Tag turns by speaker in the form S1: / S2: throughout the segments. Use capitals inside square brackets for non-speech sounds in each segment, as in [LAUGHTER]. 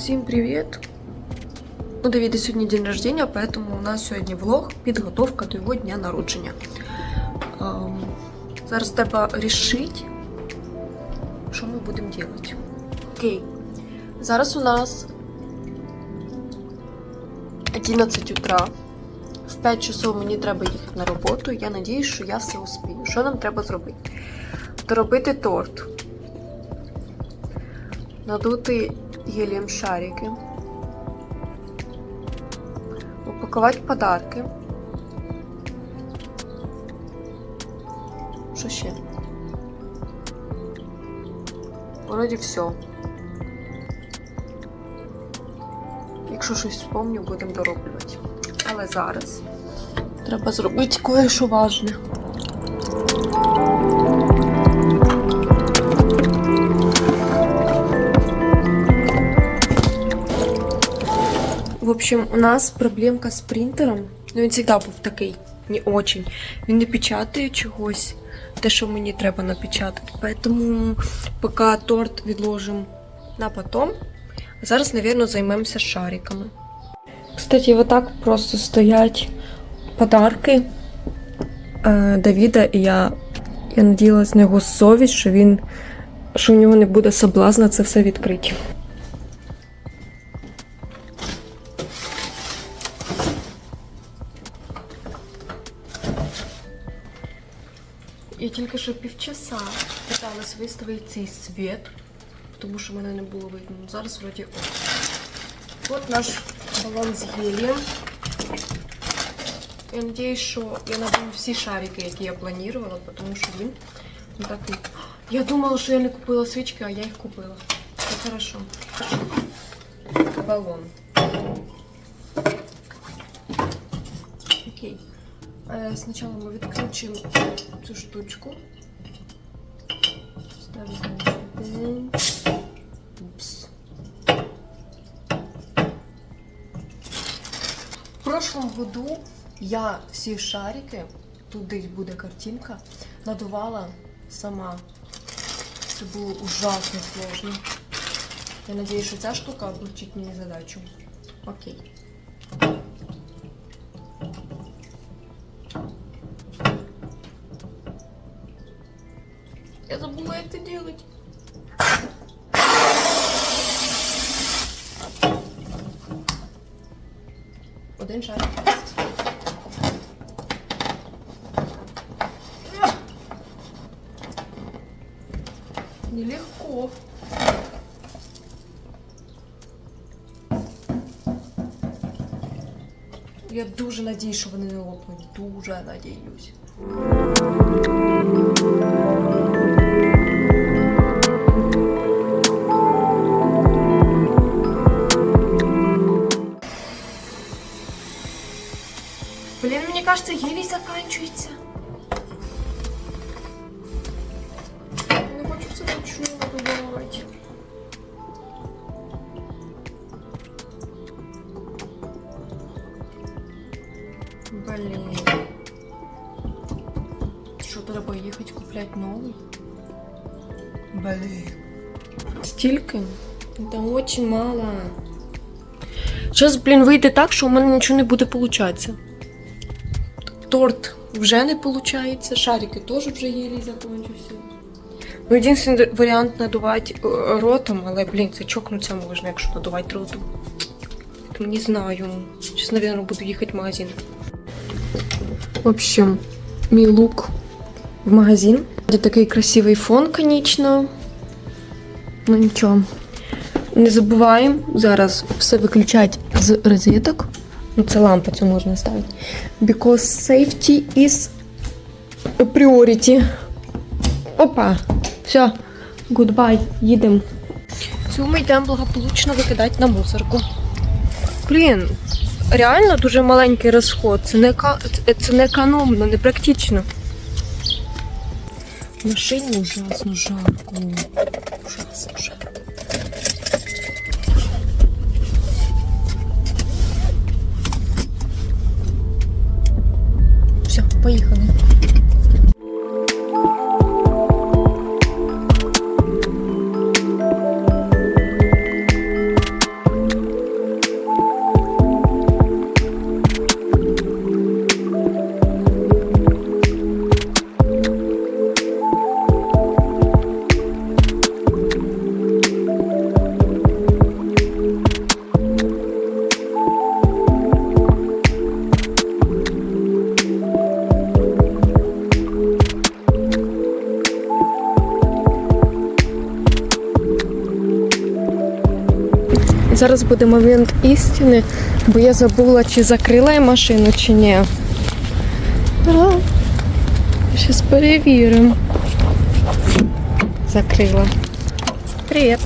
S1: Всім привіт! У Давіда сьогодні день рождения, поэтому у нас сьогодні влог підготовка до його дня народження. Ем, зараз треба рішити, що ми будемо робити. Окей. Зараз у нас 11 утра. В 5 часов мені треба їхати на роботу. Я надіюсь, що я все успію. Що нам треба зробити? Доробити торт. Надути гелієм шарики. Упакувати подарки. Що ще? Вроді все. Якщо щось вспомню, будемо дороблювати. Але зараз треба зробити кое-що важне. Общем, у нас проблемка з принтером. Ну, він завжди був такий, не очень. Він не печатає чогось, те, що мені треба напечатати. Тому поки торт відложимо на потом. А зараз, мабуть, займемося шариками. Кстати, вот так просто стоять подарки е, Давіда, і я, я надіялась на його совість, що він що у нього не буде соблазна це все відкрити. Півчаса питалась виставити цей світ, тому що мене не було видно. Ну, Зараз вроді ок. От наш балон з гелієм. Я надіюсь, що я наберу всі шарики, які я планувала, тому що він такий. Я думала, що я не купила свічки, а я їх купила. Це хорошо. Балон. Окей. Е, Спочатку ми відключимо цю штучку. Сюди. В прошлом году я всі шарики, тут десь буде картинка, надувала сама. Це було ужасно сложно. Я надіюсь, що ця штука облегчить мені задачу. Окей. Это делать. Один шарик. Нелегко. Я дуже надіюсь, що вони не лопнуть. Дуже надіюсь. Блин. Що треба їхати купляти новий? Блин. Стільки? Це очень мало. Зараз, блін, вийде так, що у мене нічого не буде получатися. Торт вже не виходить, шарики теж вже єлі закінчився. Ну, єдиний варіант надувати е, ротом, але, блін, це чокнуться можна, якщо надувати ротом. Тому не знаю. Зараз, мабуть, буду їхати в магазин. В общем, мій в магазин. Де такий красивий фон, конечно. Ну нічого. Не забуваємо зараз все виключати з розеток. Ну, це лампа цю можна ставити. Because safety is priority. Опа. Все. Goodbye. Їдемо. Цю ми йдемо благополучно викидати на мусорку. Блін, реально дуже маленький розход. Це не, це не економно, не практично. В машині ужасно жарко. Ужасно жарко. Все, поїхали. Зараз буде момент істини, бо я забула, чи закрила я машину, чи ні. Зараз перевіримо. Закрила. Привіт.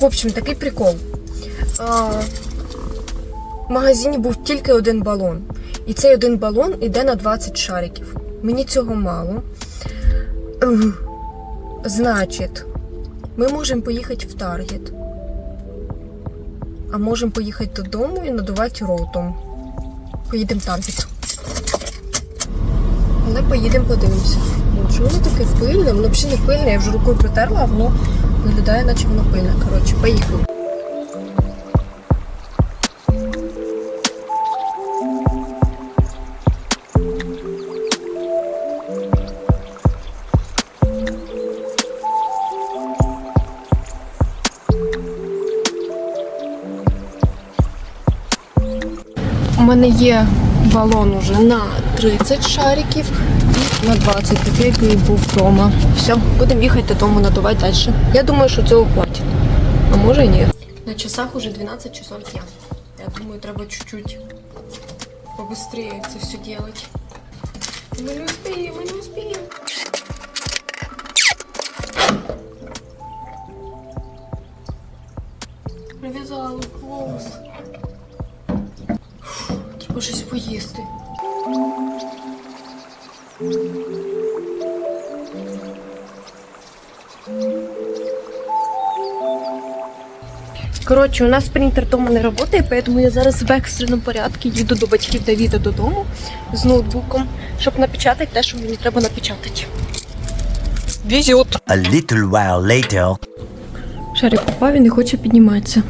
S1: В общем, такий прикол. А, в магазині був тільки один балон. І цей один балон іде на 20 шариків. Мені цього мало. Значить, ми можемо поїхати в Таргет. А можемо поїхати додому і надувати ротом. Поїдемо Таргет. Але поїдемо подивимося. Ну, Чому воно таке пильне? Воно взагалі не пильне, я вже рукою протерла, а воно виглядає, наче воно пильне. Коротше, поїхали. У мене є балон уже на 30 шариків і на 20, такий, який був вдома. Все, будемо їхати додому надувати далі. Я думаю, що цього хватить. А може і ні. На часах уже 12 часов дня. Я думаю, треба чуть-чуть побыстрее це все делать. Мы не успеем, мы не успеем. Коротше, у нас принтер дома не працює, поэтому я зараз в екстреному порядку їду до батьків Давіда додому з ноутбуком, щоб напечатати те, що мені треба напечатати. Візют.
S2: A little while later.
S1: Шарик упав і не хоче підніматися.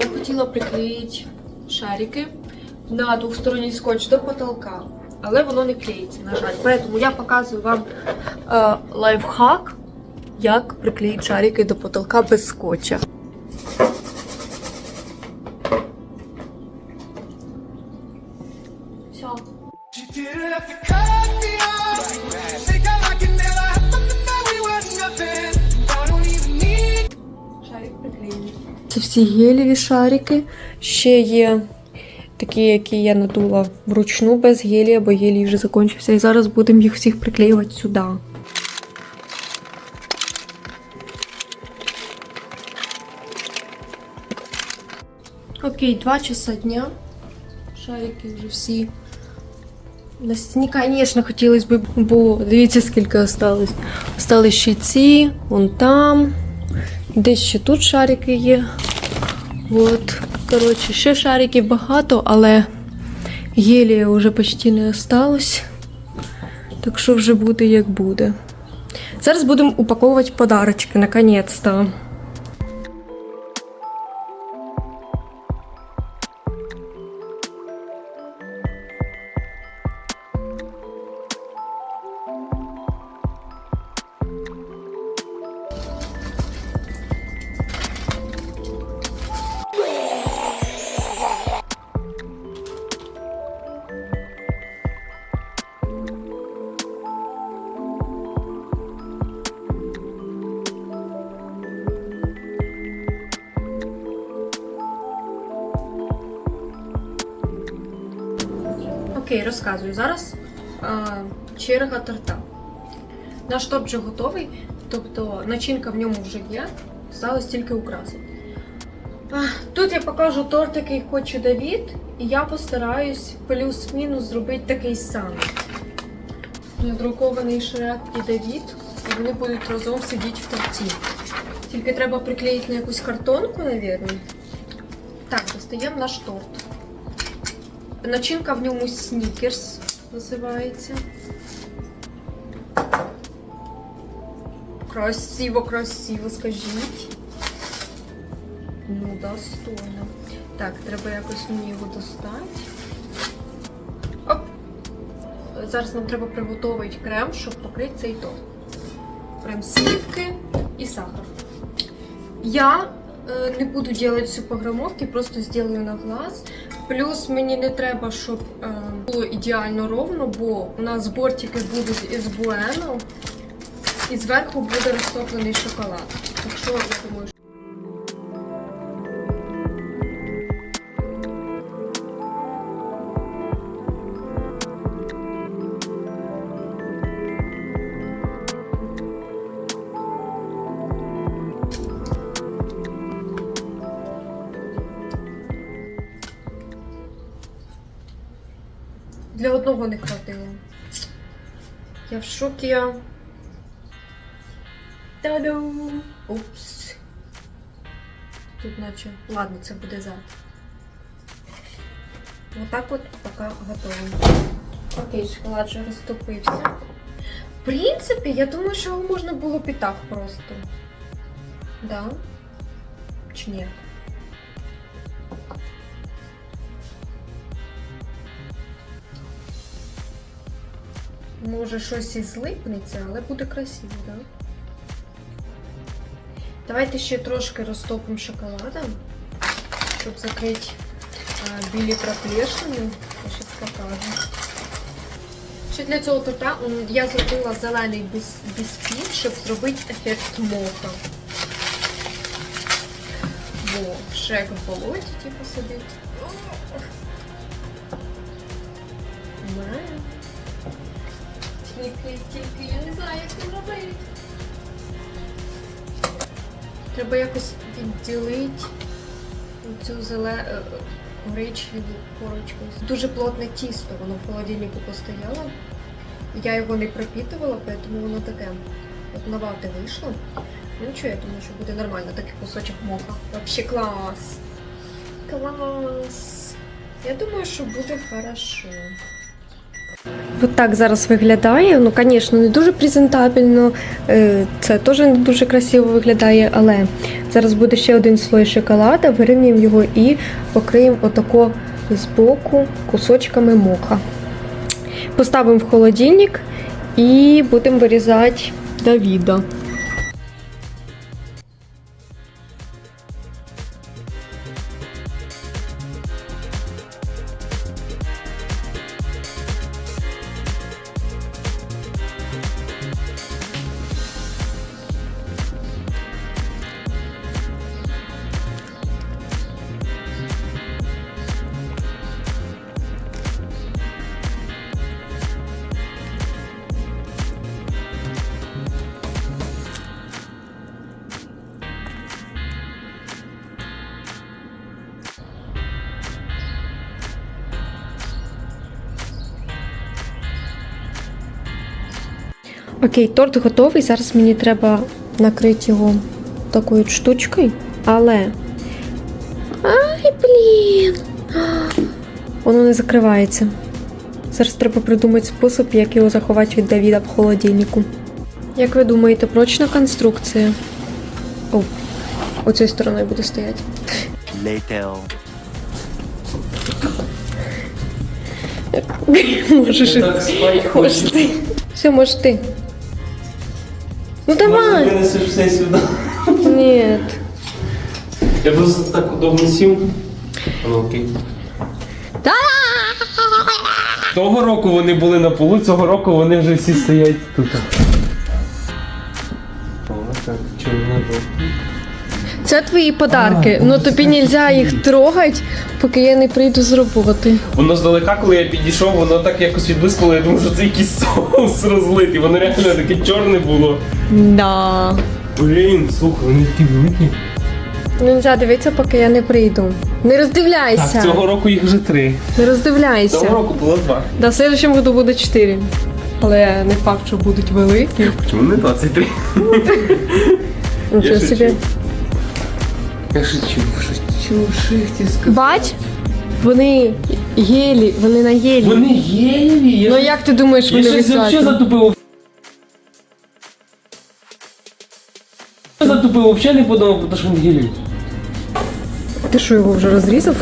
S1: Я хотіла приклеїти шарики на двохсторонній скотч до потолка, але воно не клеїться, на жаль. Тому я показую вам е, лайфхак, як приклеїти шарики до потолка без скотча. Все. Шарик. Це всі гелєві шарики. Ще є такі, які я надула вручну без гелія, бо гелій вже закінчився. І зараз будемо їх всіх приклеювати сюди. Окей, два часа дня. Шарики вже всі. На стіні, звісно, хотілося б, бо дивіться, скільки осталось. Остались ще ці, вон там. Десь ще тут шарики є. От, коротше, ще шариків багато, але гелія вже почти не осталось. Так що вже буде як буде. Зараз будемо упаковувати подарочки, наконець-то. Окей, розказую. Зараз а, черга торта. Наш торт вже готовий, тобто начинка в ньому вже є, сталося тільки украсити. Тут я покажу торт, який хоче Давід, і я постараюсь плюс-мінус зробити такий самий. Надрукований Шрек і Давід, і вони будуть разом сидіти в торті. Тільки треба приклеїти на якусь картонку, мабуть. Так, достаємо наш торт. Начинка в ньому снікерс називається. Красиво, красиво, скажіть. Ну, достойно. Так, треба якось мені його достати. Оп! Зараз нам треба приготувати крем, щоб покрити цей торт. Прям сливки і сахар. Я э, не буду делать все по просто сделаю на глаз. Плюс мені не треба, щоб е, було ідеально ровно, бо у нас бортики будуть із буену, і зверху буде розтоплений шоколад. Так що я думаю, що... Для одного не хватило. Я в шокі. Та-дам! Упс. Тут наче. Ладно, це буде завтра. Отак от поки готово. Окей, шоколад вже розтопився. В принципі, я думаю, що його можна було так просто. Да? Чи ні? Може щось і злипнеться, але буде красиво, так? Да? Давайте ще трошки розтопимо шоколадом, щоб закрити а, білі проплешини. Я покажу. Ще для цього торта я зробила зелений біс- бісквіт, щоб зробити ефект мока. Бо шрек в болоті, типу, сидить. Я не знаю, як це робити. Треба якось відділити цю зеле... е, коричневу корочку. Дуже плотне тісто, воно в холодильнику постояло. Я його не пропітувала, тому воно таке от на вати вийшло. Ну нічого, я думаю, що буде нормально, такий кусочок мока. Вообще клас! Клас! Я думаю, що буде хорошо. От так зараз виглядає. Ну, звісно, не дуже презентабельно. е, Це теж не дуже красиво виглядає, але зараз буде ще один слой шоколада, вирівнюємо його і покриємо отако з боку кусочками мока. Поставимо в холодильник і будемо вирізати Давіда. Окей, торт готовий. Зараз мені треба накрити його такою штучкою. Але. Ай, блін! Воно не закривається. Зараз треба придумати спосіб, як його заховати від Давіда в холодильнику. Як ви думаєте, прочна конструкція? О, оцією стороною буде стояти.
S2: Later. [LAUGHS]
S1: Можеш. Все, можеш ти. Ну
S3: Може,
S1: давай!
S3: винесеш все сюди.
S1: Ні.
S3: Я просто так удобно сів. Ну, окей. Того року вони були на полу, цього року вони вже всі стоять тут. О, так, чорно-жовтий.
S1: Це твої подарки. Ну тобі не можна їх трогати, поки я не прийду з роботи.
S3: Воно здалека, коли я підійшов, воно так якось відблискало, я думав, що це якийсь соус розлитий. Воно реально таке чорне було.
S1: Да.
S3: Блін, слухай, вони такі великі.
S1: Ну не можна дивитися, поки я не прийду. Не роздивляйся.
S3: Так, цього року їх вже три.
S1: Не роздивляйся.
S3: Цього року було два.
S1: Да, в следующем году буде чотири. Але не факт, що будуть великі.
S3: Чому не 23?
S1: Нічого
S3: шучу.
S1: собі.
S3: Я шучу, шучу, я хотів.
S1: Бач, вони єлі, вони на єлі.
S3: Вони єлі. Я
S1: Ну як ти думаєш,
S3: Я
S1: вони
S3: щось взагалі
S1: висять?
S3: затупив. Затупив, взагалі не подумав, тому що він гелій.
S1: Ти що, його вже розрізав?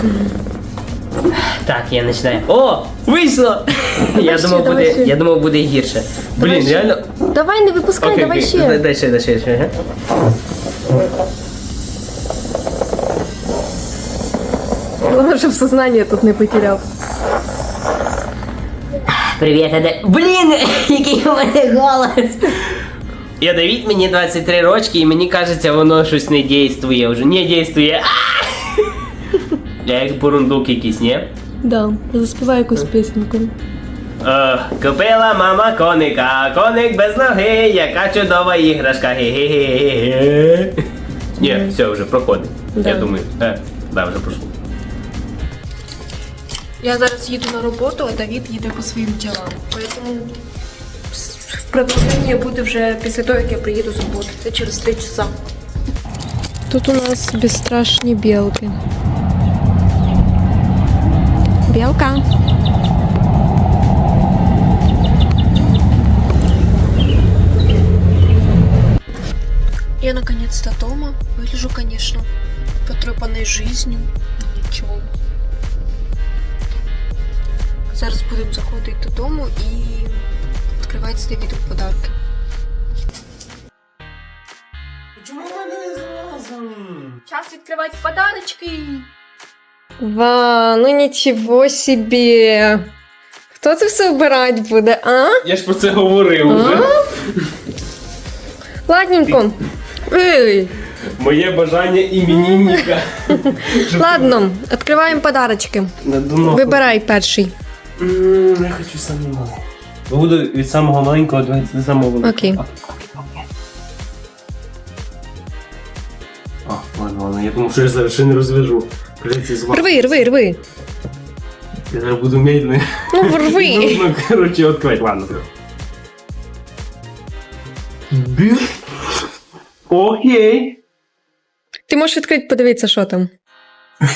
S4: Так, я починаю. О! Вийшло! я,
S1: ще,
S4: думав,
S1: давай
S4: буде,
S1: ще.
S4: я думав, буде гірше. Блін,
S1: ще.
S4: реально.
S1: Давай, не випускай,
S4: Окей,
S1: давай
S4: окей.
S1: ще.
S4: Дай, дай ще, дай ще, ще.
S1: Головне, щоб сознання тут не потеряв.
S4: Привіт, Аде. Блін, який у мене голос. Я Давід, мені 23 рочки, і мені кажеться, воно щось не дійствує вже. Не дійствує. Я як бурундук якийсь, ні?
S1: Да, заспівай якусь пісеньку.
S4: Е, купила мама коника, коник без ноги, яка чудова іграшка. Ге-ге-ге-ге. Ні, все, вже проходить.
S1: Да.
S4: Я думаю, е, да, вже пройшло.
S1: Я зараз їду на роботу, а Давід їде по своїм ділам. Поэтому продовження буде вже після того, як я приїду з роботи. Це через три часа. Тут у нас безстрашні білки. Білка. Я наконец-то дома. Выгляжу, конечно, потрепанной жизнью. но Нічого. Зараз будемо заходити додому і відкривати з Давідом подарки.
S3: Чому мене не зразу?
S1: Час відкривати подарочки. Ва, ну нічого собі. Хто це все обирати буде, а?
S3: Я ж про це говорив вже.
S1: Ладненько. Ей.
S3: Моє бажання іменінника.
S1: Ладно, відкриваємо подарочки. Вибирай перший.
S3: М, Я хочу самого. Буду від самого маленького до самого великого.
S1: Окей.
S3: А, ладно, ладно, я думав, що я зараз ще не розв'яжу. Придеться з вами.
S1: Рви, рви, рви.
S3: Я зараз буду медленний.
S1: Ну, рви. [LAUGHS]
S3: Нужно, короче, открыть, ладно. Бир. Окей.
S1: Ти можеш відкрити, подивитися, що там. [LAUGHS]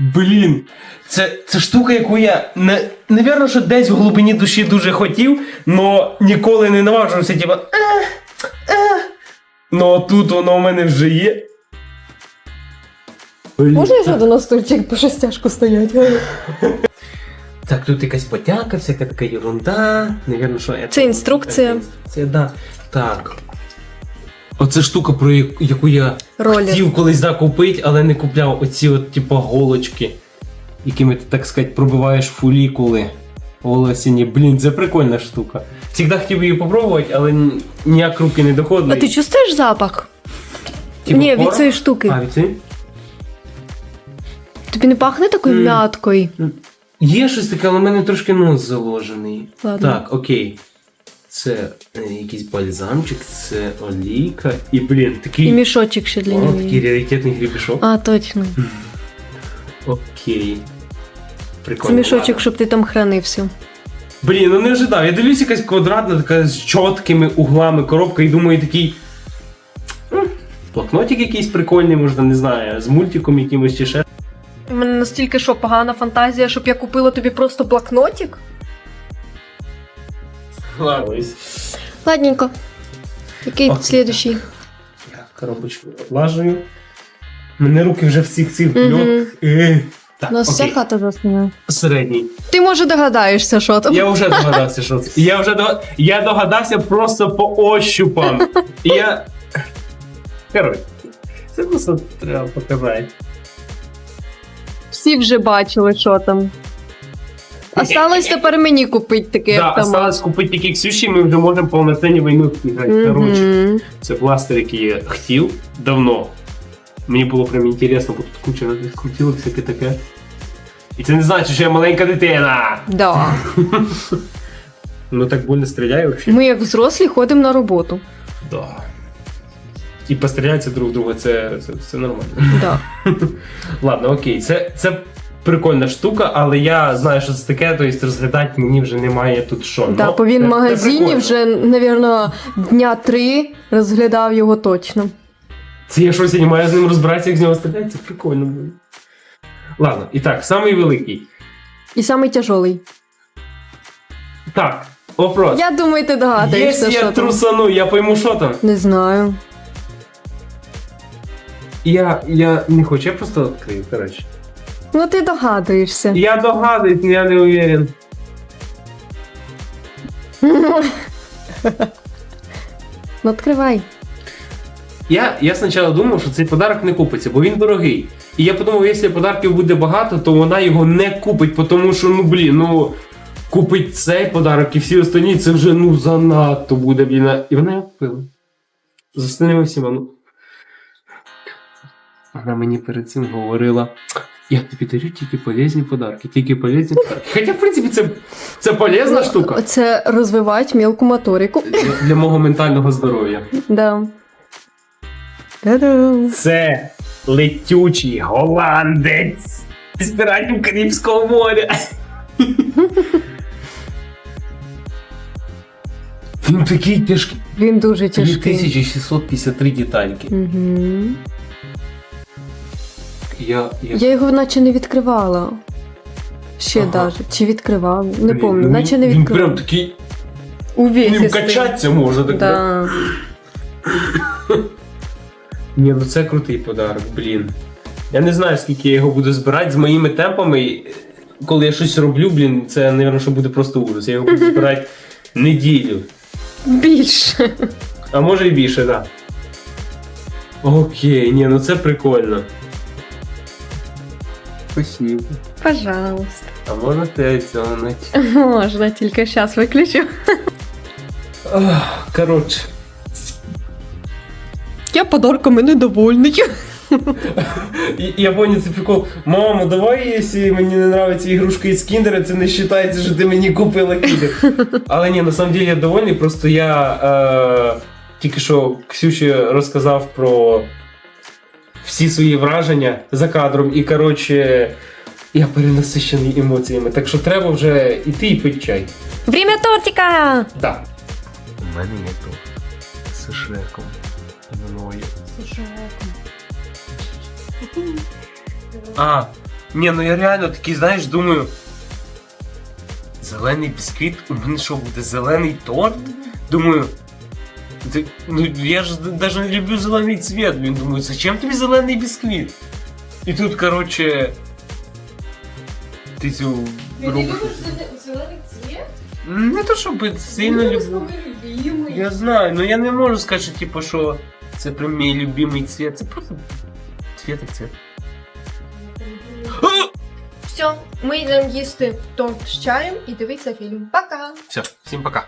S3: Блін, це, це штука, яку я не, невірно, що десь в глибині душі дуже хотів, но ніколи не наважився, типа. «Е, е». Ну тут воно в мене вже є. Блін,
S1: Можна я сяду на стульчик по шестяшку стояти? [LAUGHS]
S3: Так, тут якась потяка, всяка така ерунда. Навірно, що.
S1: Це інструкція.
S3: Це да. Так. Оце штука, про яку- я
S1: Ролі.
S3: хотів колись да, купити, але не купляв оці от, типу, голочки, якими ти, так сказати, пробиваєш фулікули. Волосіні. Блін, це прикольна штука. Всегда хотів її попробувати, але ніяк руки не доходили.
S1: А ти чувствуєш запах?
S3: Типу,
S1: Ні, від цієї штуки.
S3: А, від цієї?
S1: Тобі не пахне такою
S3: М.
S1: мяткою?
S3: Є щось таке, але в мене трошки нос заложений.
S1: Ладно.
S3: Так, окей. Це е, якийсь бальзамчик, це олійка. І, блін, такий,
S1: І мішочок ще для нього.
S3: такий раритетний грібішок.
S1: А, точно.
S3: Окей.
S1: Це мішочок, щоб ти там хранився.
S3: Блін, ну не ожидав. Я дивлюсь якась квадратна, така з чіткими углами коробка і думаю такий. «М, Блокнотик якийсь прикольний, можна, не знаю, з мультиком якимось чи ще.
S1: У мене настільки що погана фантазія, щоб я купила тобі просто блокнотик.
S3: Ладно.
S1: Ладненько. Який
S3: Ох.
S1: слідущий?
S3: Я коробочку отлажую. Мене руки вже в цих цих
S1: Мгм.
S3: Е. Так,
S1: У нас вся
S3: окей.
S1: хата заснула.
S3: Середній.
S1: Ти може догадаєшся, що там.
S3: Я вже догадався, що це. Я вже догад... я догадався просто по ощупам. І я. Коротше, це просто треба показати.
S1: Всі вже бачили, що там. Осталось тепер мені купити такий
S3: Да,
S1: автомат.
S3: осталось купити тільки Ксюші, ми вже можемо повноцінні війну грати. Коротше,
S1: Мгм.
S3: це бластер, який я хотів давно. Мені було прям інтересно, бо тут куча крутілок, всяке таке. І це не значить, що я маленька дитина.
S1: Да.
S3: Ну так больно стріляє взагалі.
S1: Ми, як взрослі, ходимо на роботу.
S3: Да. І постріляються друг в друга, це, це, це нормально.
S1: Да. [LAUGHS]
S3: Ладно, окей, це, це прикольна штука, але я знаю, що це таке, тобто розглядати мені вже немає тут що.
S1: Да,
S3: Ну,
S1: бо він в магазині вже, навірно, дня три розглядав його точно.
S3: Це я щось я не маю з ним розбиратися, як з нього стріляти, це прикольно буде. Ладно, і так, самий великий.
S1: І самий тяжолий.
S3: Так, вопрос.
S1: Я думаю, ти догадаєшся,
S3: Якщо
S1: що
S3: я
S1: там.
S3: трусану, я пойму, що там.
S1: Не знаю.
S3: Я, я не хочу, я просто відкрию, коротше.
S1: Ну ти догадуєшся.
S3: Я догадуюсь, я не уверен.
S1: Ну відкривай.
S3: Я, я спочатку думав, що цей подарок не купиться, бо він дорогий. І я подумав, якщо подарків буде багато, то вона його не купить, тому що, ну блін, ну купить цей подарок і всі останні, це вже ну занадто буде, блін. І вона його купила. З останніми всіма. Ну. Вона мені перед цим говорила. Я тобі дарю тільки полезні подарки, тільки полезні подарки. Хоча, в принципі, це, це полезна штука
S1: Це розвивати мілку моторику.
S3: для, для мого ментального здоров'я.
S1: Да. Та-дам.
S3: Це летючий голландець з піратів Карибського моря. Він такий тяжкий.
S1: Він дуже тяжкий.
S3: 2653 детальки.
S1: Угу.
S3: Я, я...
S1: Я його наче не відкривала. Ще
S3: Ага.
S1: даже. Чи відкривала? Не пам'ятаю,
S3: ну,
S1: наче не
S3: Він прям такий.
S1: Увесистий.
S3: Ним качатися можна так.
S1: Да.
S3: Ні, ну це крутий подарок, блін. Я не знаю, скільки я його буду збирати з моїми темпами. Коли я щось роблю, блін, це, мабуть, що буде просто ужас. Я його буду збирати неділю.
S1: Більше.
S3: А може і більше, так. Да. Окей, ні, ну це прикольно. Спасибо.
S1: Пожалуйста.
S3: А можна тебе тянуть?
S1: Можна, тільки зараз виключу.
S3: Коротше.
S1: Я подарками недовольний.
S3: І- Я понял цей прикол. Мамо, давай, якщо мені не нравиться ігрушка із кіндера, це не вважається, що ти мені купила кіндер. Але ні, на самом деле я довольний, просто я е, тільки що Ксюші розказав про всі свої враження за кадром, і коротше, я перенасищений емоціями. Так що треба вже йти і пити чай.
S1: Время тортика!
S3: Да.
S2: У мене є тут з шреком. Мною.
S3: А, ні, ну я реально такий, знаєш, думаю. Зелений бісквіт, у мене що буде зелений торт? Думаю. ти- ну я ж навіть не люблю зелений цвет. Він думаю, зачем тобі зелений бісквіт? І тут, коротше. Ти цю руку.
S1: зелений цвет?
S3: Не то, щоб сильно люблю.
S1: любимий.
S3: Я знаю, но я не можу сказати, що, типу, що це прям мій любимий цвет. Це просто цвет і цвет.
S1: Все, ми йдемо їсти торт з чаєм і дивитися фільм. Пока!
S3: Все, всім пока.